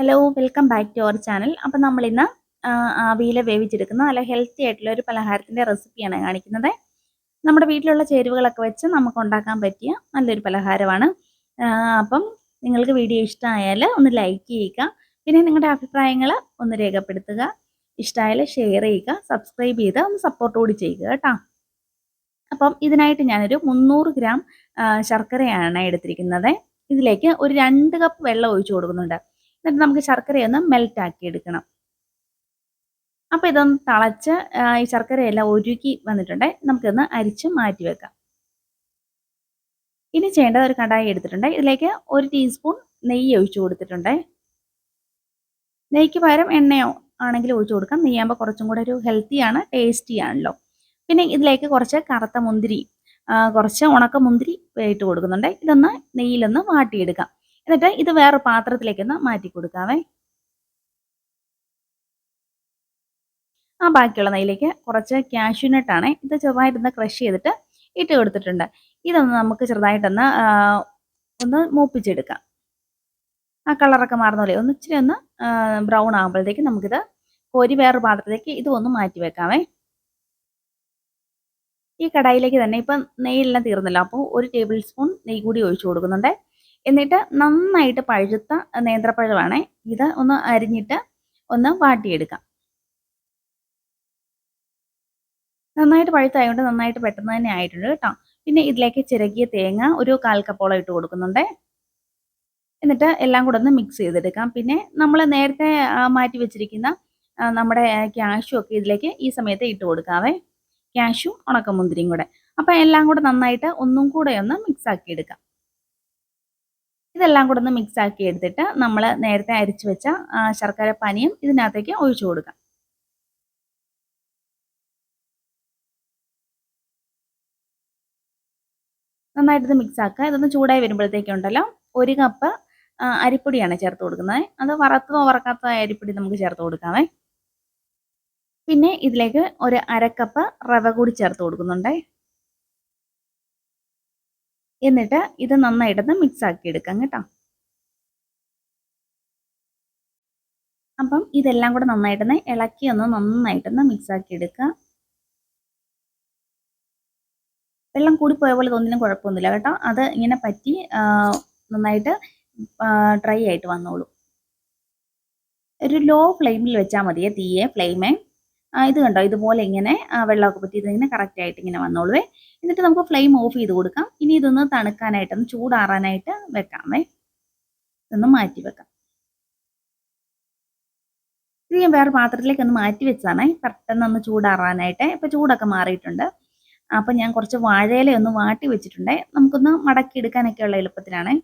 Hello welcome back to our channel അപ്പം നമ്മളിന്ന് ആവിയിൽ വേവിച്ചെടുക്കുന്ന നല്ല ഹെൽത്തി ആയിട്ടുള്ള ഒരു പലഹാരത്തിന്റെ റെസിപ്പിയാണ് കാണിക്കുന്നത്. നമ്മുടെ വീട്ടിലുള്ള ചേരുവകളൊക്കെ വെച്ച് നമുക്ക് ഉണ്ടാക്കാൻ പറ്റിയ നല്ലൊരു പലഹാരമാണ്. അപ്പം നിങ്ങൾക്ക് വീഡിയോ ഇഷ്ടമായാൽ ഒന്ന് ലൈക്ക് ചെയ്യുക. പിന്നെ നിങ്ങളുടെ അഭിപ്രായങ്ങൾ ഒന്ന് രേഖപ്പെടുത്തുക. ഇഷ്ടമായാൽ ഷെയർ ചെയ്യുക സബ്സ്ക്രൈബ് ചെയ്ത് ഒന്ന് സപ്പോർട്ട് കൂടി ചെയ്യുക കേട്ടോ. അപ്പം ഇതിനായിട്ട് ഞാനൊരു മുന്നൂറ് ഗ്രാം ശർക്കരയാണ് എടുത്തിരിക്കുന്നത്. ഇതിലേക്ക് ഒരു രണ്ട് കപ്പ് വെള്ളം ഒഴിച്ചു കൊടുക്കുന്നുണ്ട്. എന്നിട്ട് നമുക്ക് ശർക്കരയൊന്ന് മെൽറ്റ് ആക്കി എടുക്കണം. അപ്പോൾ ഇതൊന്ന് തിളച്ച് ഈ ശർക്കരയെല്ലാം ഒരുക്കി വന്നിട്ടുണ്ട്. നമുക്കിതൊന്ന് അരിച്ച് മാറ്റി വെക്കാം. ഇനി ചെയ്യേണ്ടത് ഒരു കടായി എടുത്തിട്ടുണ്ട്. ഇതിലേക്ക് ഒരു ടീസ്പൂൺ നെയ്യ് ഒഴിച്ചു കൊടുത്തിട്ടുണ്ട്. നെയ്ക്ക് പകരം എണ്ണയോ ആണെങ്കിലും ഒഴിച്ചു കൊടുക്കാം. നെയ്യാകുമ്പോൾ കുറച്ചും കൂടെ ഒരു ഹെൽത്തി ആണ് ടേസ്റ്റി ആണല്ലോ. പിന്നെ ഇതിലേക്ക് കുറച്ച് കറുത്ത മുന്തിരി കുറച്ച് ഉണക്ക മുന്തിരി ഇട്ട് കൊടുക്കുന്നുണ്ട്. ഇതൊന്ന് നെയ്യിലൊന്ന് വാട്ടിയെടുക്കാം. എന്നിട്ട് ഇത് വേറെ പാത്രത്തിലേക്കൊന്ന് മാറ്റി കൊടുക്കാവേ. ആ ബാക്കിയുള്ള നെയ്യിലേക്ക് കുറച്ച് കാഷ്യൂനട്ടാണ് ഇത് ചെറുതായിട്ടൊന്ന് ക്രഷ് ചെയ്തിട്ട് ഇട്ട് കൊടുത്തിട്ടുണ്ട്. ഇതൊന്ന് നമുക്ക് ചെറുതായിട്ടൊന്ന് ഒന്ന് മൂപ്പിച്ചെടുക്കാം. ആ കളറൊക്കെ മാറുന്ന പോലെ ഒന്ന് ഇച്ചിരി ഒന്ന് ബ്രൗൺ ആകുമ്പോഴത്തേക്ക് നമുക്കിത് കോരി വേറൊരു പാത്രത്തിലേക്ക് ഇത് ഒന്ന് മാറ്റി വെക്കാമേ ഈ കടായിലേക്ക് തന്നെ ഇപ്പം നെയ്യെല്ലാം തീർന്നല്ലോ. അപ്പോൾ ഒരു ടേബിൾ സ്പൂൺ നെയ്യ് കൂടി ഒഴിച്ചു കൊടുക്കുന്നുണ്ട്. എന്നിട്ട് നന്നായിട്ട് പഴുത്ത നേന്ത്രപ്പഴമാണ്. ഇത് ഒന്ന് അരിഞ്ഞിട്ട് ഒന്ന് വാട്ടിയെടുക്കാം. നന്നായിട്ട് പഴുത്തായതുകൊണ്ട് നന്നായിട്ട് പെട്ടെന്ന് തന്നെ ആയിട്ടുണ്ട് കേട്ടോ. പിന്നെ ഇതിലേക്ക് ചിരകിയ തേങ്ങ ഒരു കാൽ കപ്പോളം ഇട്ട് കൊടുക്കുന്നുണ്ട്. എന്നിട്ട് എല്ലാം കൂടെ ഒന്ന് മിക്സ് ചെയ്തെടുക്കാം. പിന്നെ നമ്മൾ നേരത്തെ മാറ്റി വെച്ചിരിക്കുന്ന നമ്മുടെ ക്യാഷും ഒക്കെ ഇതിലേക്ക് ഈ സമയത്ത് ഇട്ട് കൊടുക്കാവേ. ക്യാഷും ഉണക്കമുന്തിരിയും കൂടെ. അപ്പം എല്ലാം കൂടെ നന്നായിട്ട് ഒന്നും കൂടെ ഒന്ന് മിക്സ് ആക്കി എടുക്കാം ഇതെല്ലാം കൂടെ ഒന്ന് മിക്സ് ആക്കി എടുത്തിട്ട് നമ്മൾ നേരത്തെ അരിച്ചു വെച്ച ശർക്കര പനിയും ഇതിനകത്തേക്ക് ഒഴിച്ചു കൊടുക്കാം. നന്നായിട്ടിത് മിക്സ് ആക്കുക. ഇതൊന്ന് ചൂടായി വരുമ്പോഴത്തേക്കുണ്ടല്ലോ ഒരു കപ്പ് അരിപ്പൊടിയാണ് ചേർത്ത് കൊടുക്കുന്നത്. അത് വറുത്തതോ വറക്കാത്തതോ അരിപ്പൊടി നമുക്ക് ചേർത്ത് കൊടുക്കാമേ പിന്നെ ഇതിലേക്ക് ഒരു അരക്കപ്പ് റവ കൂടി ചേർത്ത് കൊടുക്കുന്നുണ്ട്. എന്നിട്ട് ഇത് നന്നായിട്ടൊന്ന് മിക്സ് ആക്കി എടുക്കാം കേട്ടോ. അപ്പം ഇതെല്ലാം കൂടെ നന്നായിട്ടൊന്ന് ഇളക്കി ഒന്ന് നന്നായിട്ടൊന്ന് മിക്സ് ആക്കി എടുക്കുക. വെള്ളം കൂടിപ്പോയ പോലെ തോന്നിയാലും കുഴപ്പമൊന്നുമില്ല കേട്ടോ. അത് ഇങ്ങനെ പറ്റി നന്നായിട്ട് ഡ്രൈ ആയിട്ട് വന്നോളൂ. ഒരു ലോ ഫ്ലെയിമിൽ വെച്ചാൽ മതിയേ തീയെ ഫ്ലെയിമേ ഇത് കണ്ടോ? ഇതുപോലെ ഇങ്ങനെ വെള്ളമൊക്കെ പറ്റി ഇതിങ്ങനെ കറക്റ്റ് ആയിട്ട് ഇങ്ങനെ വന്നോളുവേ. എന്നിട്ട് നമുക്ക് ഫ്ലെയിം ഓഫ് ചെയ്ത് കൊടുക്കാം. ഇനി ഇതൊന്ന് തണുക്കാനായിട്ട് ഒന്ന് ചൂടാറാനായിട്ട് വെക്കാമേ. ഇതൊന്ന് മാറ്റി വെക്കാം. ഇത് ഞാൻ വേറെ പാത്രത്തിലേക്ക് ഒന്ന് മാറ്റി വെച്ചാണ് പെട്ടെന്ന് ഒന്ന് ചൂടാറാനായിട്ട്. ഇപ്പൊ ചൂടൊക്കെ മാറിയിട്ടുണ്ട്. അപ്പം ഞാൻ കുറച്ച് വാഴയില ഒന്ന് വാട്ടി വെച്ചിട്ടുണ്ട്. നമുക്കൊന്ന് മടക്കി എടുക്കാനൊക്കെ ഉള്ള എളുപ്പത്തിനാണേ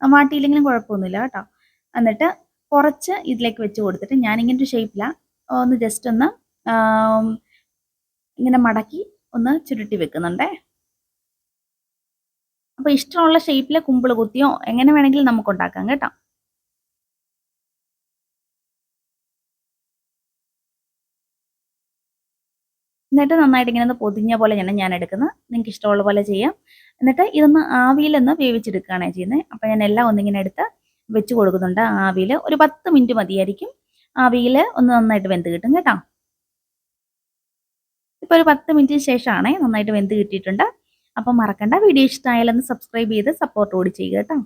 വാട്ടിയില്ലെങ്കിലും കുഴപ്പമൊന്നുമില്ല കേട്ടോ. എന്നിട്ട് കുറച്ച് ഇതിലേക്ക് വെച്ച് കൊടുത്തിട്ട് ഞാനിങ്ങനെ ഒരു ഷേപ്പിലാണ് ഒന്ന് ജസ്റ്റ് ഒന്ന് ഇങ്ങനെ മടക്കി ഒന്ന് ചുരുട്ടി വെക്കുന്നുണ്ടേ. അപ്പോൾ ഇഷ്ടമുള്ള ഷേപ്പിൽ കുമ്പിൾ കുത്തിയോ എങ്ങനെ വേണമെങ്കിലും നമുക്ക് ഉണ്ടാക്കാം കേട്ടോ. എന്നിട്ട് നന്നായിട്ട് ഇങ്ങനെ ഒന്ന് പൊതിഞ്ഞ പോലെ ഞാൻ എടുക്കുന്നത് നിങ്ങൾക്ക് ഇഷ്ടമുള്ള പോലെ ചെയ്യാം. എന്നിട്ട് ഇതൊന്ന് ആവിയിലൊന്ന് വേവിച്ചെടുക്കുകയാണ് ചെയ്യുന്നത് അപ്പോൾ ഞാൻ എല്ലാം ഒന്നിങ്ങനെ എടുത്ത് വെച്ച് കൊടുക്കുന്നുണ്ട്. ആവിയിൽ ഒരു പത്ത് മിനിറ്റ് മതിയായിരിക്കും. ആവിയിൽ ഒന്ന് നന്നായിട്ട് വെന്ത് കിട്ടും കേട്ടോ. ഇപ്പോൾ ഒരു പത്ത് മിനിറ്റിന് ശേഷമാണ് നന്നായിട്ട് വെന്ത് കിട്ടിയിട്ടുണ്ട്. അപ്പം മറക്കണ്ട. വീഡിയോ ഇഷ്ടമായാലൊന്ന് സബ്സ്ക്രൈബ് ചെയ്ത് സപ്പോർട്ട് കൂടി ചെയ്യുക കേട്ടോ.